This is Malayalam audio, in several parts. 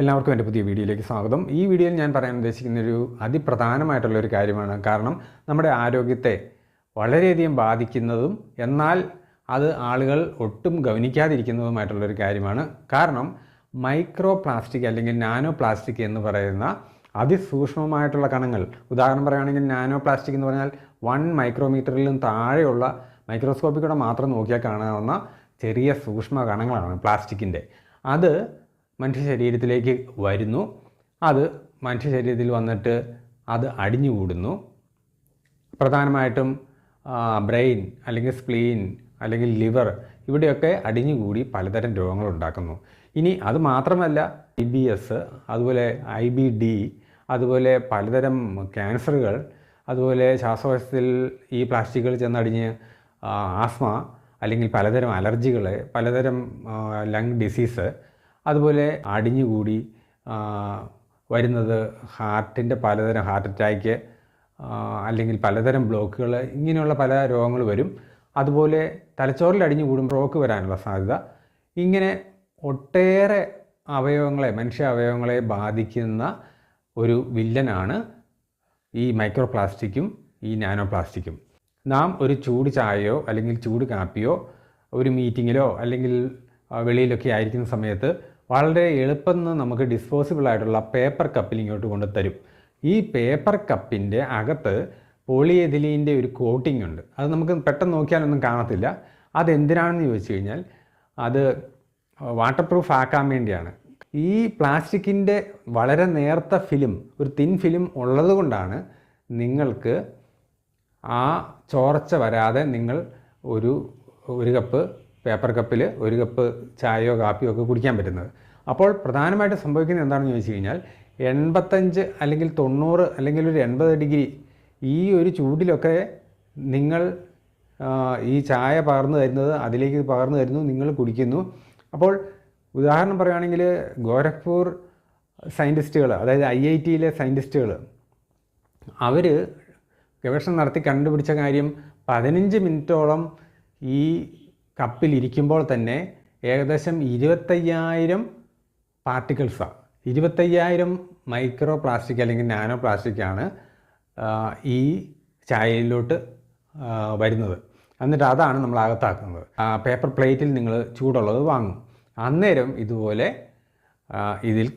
എല്ലാവർക്കും എന്റെ പുതിയ വീഡിയോയിലേക്ക് സ്വാഗതം. ഈ വീഡിയോയിൽ ഞാൻ പറയാൻ ഉദ്ദേശിക്കുന്ന ഒരു അതിപ്രധാനമായിട്ടുള്ള ഒരു കാര്യമാണ്. കാരണം നമ്മുടെ ആരോഗ്യത്തെ വളരെയധികം ബാധിക്കുന്നതും എന്നാൽ അത് ആളുകൾ ഒട്ടും ഗവനിക്കാതിരിക്കുന്നതുമായിട്ടുള്ളൊരു കാര്യമാണ്. കാരണം മൈക്രോ പ്ലാസ്റ്റിക് അല്ലെങ്കിൽ നാനോ പ്ലാസ്റ്റിക് എന്ന് പറയുന്ന അതിസൂക്ഷ്മമായിട്ടുള്ള കണങ്ങൾ ഉദാഹരണം പറയുകയാണെങ്കിൽ നാനോ പ്ലാസ്റ്റിക് എന്ന് പറഞ്ഞാൽ വൺ മൈക്രോമീറ്ററിലും താഴെയുള്ള മൈക്രോസ്കോപ്പിൽ കൂടെ മാത്രം നോക്കിയാൽ കാണാവുന്ന ചെറിയ സൂക്ഷ്മ കണങ്ങളാണ് പ്ലാസ്റ്റിക്കിന്റെ. അത് മനുഷ്യ ശരീരത്തിലേക്ക് വരുന്നു. അത് മനുഷ്യ ശരീരത്തിൽ വന്നിട്ട് അത് അടിഞ്ഞുകൂടുന്നു. പ്രധാനമായിട്ടും ബ്രെയിൻ അല്ലെങ്കിൽ സ്പ്ലീൻ അല്ലെങ്കിൽ ലിവർ ഇവിടെയൊക്കെ അടിഞ്ഞുകൂടി പലതരം രോഗങ്ങൾ ഉണ്ടാക്കുന്നു. ഇനി അത് മാത്രമല്ല ഐ ബി എസ് അതുപോലെ ഐ ബി ഡി അതുപോലെ പലതരം ക്യാൻസറുകൾ അതുപോലെ ശ്വാസകോശത്തിൽ ഈ പ്ലാസ്റ്റിക്കുകൾ ചെന്നടിഞ്ഞ് ആസ്മ അല്ലെങ്കിൽ പലതരം അലർജികൾ പലതരം ലങ് ഡിസീസ് അതുപോലെ അടിഞ്ഞുകൂടി വരുന്നത് ഹാർട്ടിന്റെ പലതരം ഹാർട്ട് അറ്റാക്ക് അല്ലെങ്കിൽ പലതരം ബ്ലോക്കുകൾ ഇങ്ങനെയുള്ള പല രോഗങ്ങൾ വരും. അതുപോലെ തലച്ചോറിൽ അടിഞ്ഞു കൂടും ബ്ലോക്ക് വരാനുള്ള സാധ്യത. ഇങ്ങനെ ഒട്ടേറെ അവയവങ്ങളെ മനുഷ്യ അവയവങ്ങളെ ബാധിക്കുന്ന ഒരു വില്ലനാണ് ഈ മൈക്രോ പ്ലാസ്റ്റിക്കും ഈ നാനോ പ്ലാസ്റ്റിക്കും നാം ഒരു ചൂട് ചായയോ അല്ലെങ്കിൽ ചൂട് കാപ്പിയോ ഒരു മീറ്റിങ്ങിലോ അല്ലെങ്കിൽ വെളിയിലൊക്കെ ആയിരിക്കുന്ന സമയത്ത് വളരെ എളുപ്പം നമുക്ക് ഡിസ്പോസിബിൾ ആയിട്ടുള്ള പേപ്പർ കപ്പിൽ ഇങ്ങോട്ട് കൊണ്ട് തരും. ഈ പേപ്പർ കപ്പിന്റെ അകത്ത് പോളിയെതിലീന്റെ ഒരു കോട്ടിംഗ് ഉണ്ട്. അത് നമുക്ക് പെട്ടെന്ന് നോക്കിയാലൊന്നും കാണത്തില്ല. അതെന്തിനാണെന്ന് ചോദിച്ചു കഴിഞ്ഞാൽ അത് വാട്ടർ പ്രൂഫ് ആക്കാൻ വേണ്ടിയാണ്. ഈ പ്ലാസ്റ്റിക്കിന്റെ വളരെ നേർത്ത ഫിലിം ഒരു തിൻ ഫിലിം ഉള്ളതുകൊണ്ടാണ് നിങ്ങൾക്ക് ആ ചോർച്ച വരാതെ നിങ്ങൾ ഒരു ഒരു കപ്പ് പേപ്പർ കപ്പിൽ ഒരു കപ്പ് ചായയോ കാപ്പിയോ ഒക്കെ കുടിക്കാൻ പറ്റുന്നത്. അപ്പോൾ പ്രധാനമായിട്ട് സംഭവിക്കുന്നത് എന്താണെന്ന് ചോദിച്ചു കഴിഞ്ഞാൽ എൺപത്തഞ്ച് അല്ലെങ്കിൽ തൊണ്ണൂറ് അല്ലെങ്കിൽ ഒരു എൺപത് ഡിഗ്രി ഈ ഒരു ചൂടിലൊക്കെ നിങ്ങൾ ഈ ചായ പകർന്നു തരുന്നത് അതിലേക്ക് പകർന്നു തരുന്നു നിങ്ങൾ കുടിക്കുന്നു. അപ്പോൾ ഉദാഹരണം പറയുകയാണെങ്കിൽ ഗോരഖ്പൂർ സയന്റിസ്റ്റുകൾ അതായത് ഐ ഐ ടിയിലെ സയന്റിസ്റ്റുകൾ അവർ ഗവേഷണം നടത്തി കണ്ടുപിടിച്ച കാര്യം പതിനഞ്ച് മിനിറ്റോളം ഈ കപ്പിൽ ഇരിക്കുമ്പോൾ തന്നെ ഏകദേശം ഇരുപത്തയ്യായിരം പാർട്ടിക്കിൾസാണ് ഇരുപത്തയ്യായിരം മൈക്രോ പ്ലാസ്റ്റിക് അല്ലെങ്കിൽ നാനോ പ്ലാസ്റ്റിക്കാണ് ഈ ചായയിലോട്ട് വരുന്നത്. എന്നിട്ട് അതാണ് നമ്മൾ അകത്താക്കുന്നത്. പേപ്പർ പ്ലേറ്റിൽ നിങ്ങൾ ചൂടുള്ളത് വാങ്ങും. അന്നേരം ഇതുപോലെ ഇതിൽ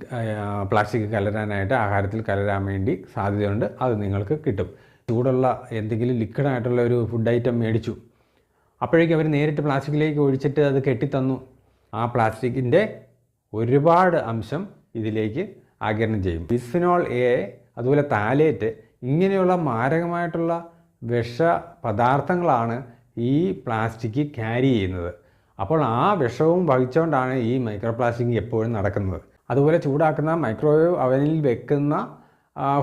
പ്ലാസ്റ്റിക് കലരാനായിട്ട് ആഹാരത്തിൽ കലരാൻ വേണ്ടി സാധ്യതയുണ്ട്. അത് നിങ്ങൾക്ക് കിട്ടും. ചൂടുള്ള എന്തെങ്കിലും ലിക്വിഡായിട്ടുള്ള ഒരു ഫുഡ് ഐറ്റം മേടിച്ചു. അപ്പോഴേക്കും അവർ നേരിട്ട് പ്ലാസ്റ്റിക്കിലേക്ക് ഒഴിച്ചിട്ട് അത് കെട്ടിത്തന്നു. ആ പ്ലാസ്റ്റിക്കിന്റെ ഒരുപാട് അംശം ഇതിലേക്ക് ആകിരണം ചെയ്യും. ബിസ്ഫിനോൾ എ അതുപോലെ താലേറ്റ് ഇങ്ങനെയുള്ള മാരകമായിട്ടുള്ള വിഷ പദാർത്ഥങ്ങളാണ് ഈ പ്ലാസ്റ്റിക് ക്യാരി ചെയ്യുന്നത്. അപ്പോൾ ആ വിഷവും വഹിച്ചുകൊണ്ടാണ് ഈ മൈക്രോ പ്ലാസ്റ്റിക് എപ്പോഴും നടക്കുന്നത്. അതുപോലെ ചൂടാക്കുന്ന മൈക്രോവേവ് അവനിൽ വെക്കുന്ന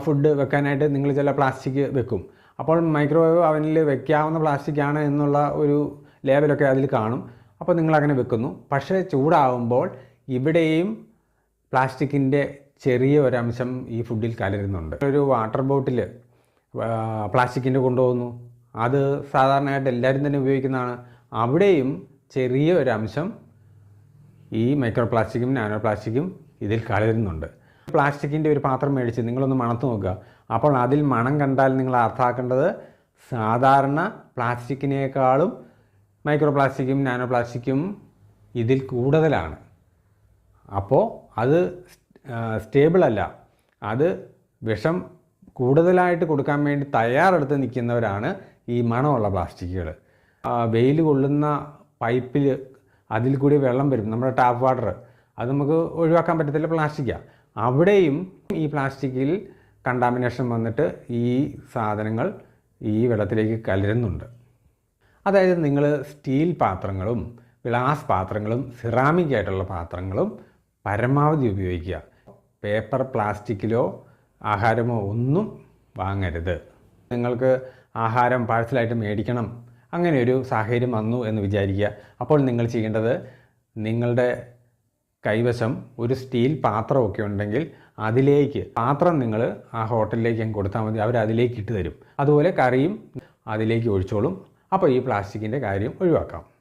ഫുഡ് വെക്കാനായിട്ട് നിങ്ങൾ ചില പ്ലാസ്റ്റിക് വെക്കും. അപ്പോൾ മൈക്രോവേവ് അവനിൽ വെക്കാവുന്ന പ്ലാസ്റ്റിക് ആണ് എന്നുള്ള ഒരു ലേബലൊക്കെ അതിൽ കാണും. അപ്പോൾ നിങ്ങൾ അങ്ങനെ വെക്കുന്നു. പക്ഷേ ചൂടാവുമ്പോൾ ഇവിടെയും പ്ലാസ്റ്റിക്കിന്റെ ചെറിയ ഒരംശം ഈ ഫുഡിൽ കലരുന്നുണ്ട്. ഒരു വാട്ടർ ബോട്ടിൽ പ്ലാസ്റ്റിക്കിന്റെ കൊണ്ടുപോകുന്നു. അത് സാധാരണയായിട്ട് എല്ലാവരും തന്നെ ഉപയോഗിക്കുന്നതാണ്. അവിടെയും ചെറിയ ഒരംശം ഈ മൈക്രോ പ്ലാസ്റ്റിക്കും നാനോ പ്ലാസ്റ്റിക്കും ഇതിൽ കലരുന്നുണ്ട്. പ്ലാസ്റ്റിക്കിന്റെ ഒരു പാത്രം മേടിച്ച് നിങ്ങളൊന്ന് മണത്ത് നോക്കുക. അപ്പോൾ അതിൽ മണം കണ്ടാൽ നിങ്ങൾ അർത്ഥാക്കേണ്ടത് സാധാരണ പ്ലാസ്റ്റിക്കിനേക്കാളും മൈക്രോ പ്ലാസ്റ്റിക്കും നാനോ പ്ലാസ്റ്റിക്കും ഇതിൽ കൂടുതലാണ്. അപ്പോൾ അത് സ്റ്റേബിളല്ല അത് വിഷം കൂടുതലായിട്ട് കൊടുക്കാൻ വേണ്ടി തയ്യാറെടുത്ത് നിൽക്കുന്നവരാണ് ഈ മണമുള്ള പ്ലാസ്റ്റിക്കുകൾ. വെയിൽ കൊള്ളുന്ന പൈപ്പിൽ അതിൽ കൂടി വെള്ളം വരും നമ്മുടെ ടാപ്പ് വാട്ടർ. അത് നമുക്ക് ഒഴിവാക്കാൻ പറ്റത്തില്ല പ്ലാസ്റ്റിക്കാണ് അവിടെയും ഈ പ്ലാസ്റ്റിക്കിൽ കണ്ടാമിനേഷൻ വന്നിട്ട് ഈ സാധനങ്ങൾ ഈ വെള്ളത്തിലേക്ക് കലരുന്നുണ്ട്. അതായത് നിങ്ങൾ സ്റ്റീൽ പാത്രങ്ങളും ഗ്ലാസ് പാത്രങ്ങളും സിറാമിക് ആയിട്ടുള്ള പാത്രങ്ങളും പരമാവധി ഉപയോഗിക്കുക. പേപ്പർ പ്ലാസ്റ്റിക്കിലോ ആഹാരമോ ഒന്നും വാങ്ങരുത്. നിങ്ങൾക്ക് ആഹാരം പാഴ്സലായിട്ട് മേടിക്കണം. അങ്ങനെ ഒരു സാഹചര്യം വന്നു എന്ന് വിചാരിക്കുക. അപ്പോൾ നിങ്ങൾ ചെയ്യേണ്ടത് നിങ്ങളുടെ കൈവശം ഒരു സ്റ്റീൽ പാത്രമൊക്കെ ഉണ്ടെങ്കിൽ അതിലേക്ക് പാത്രം നിങ്ങൾ ആ ഹോട്ടലിലേക്ക് കൊടുത്താൽ മതി. അവർ അതിലേക്ക് ഇട്ട് തരും. അതുപോലെ കറിയും അതിലേക്ക് ഒഴിച്ചോളും. അപ്പോൾ ഈ പ്ലാസ്റ്റിക്കിന്റെ കാര്യം ഒഴിവാക്കാം.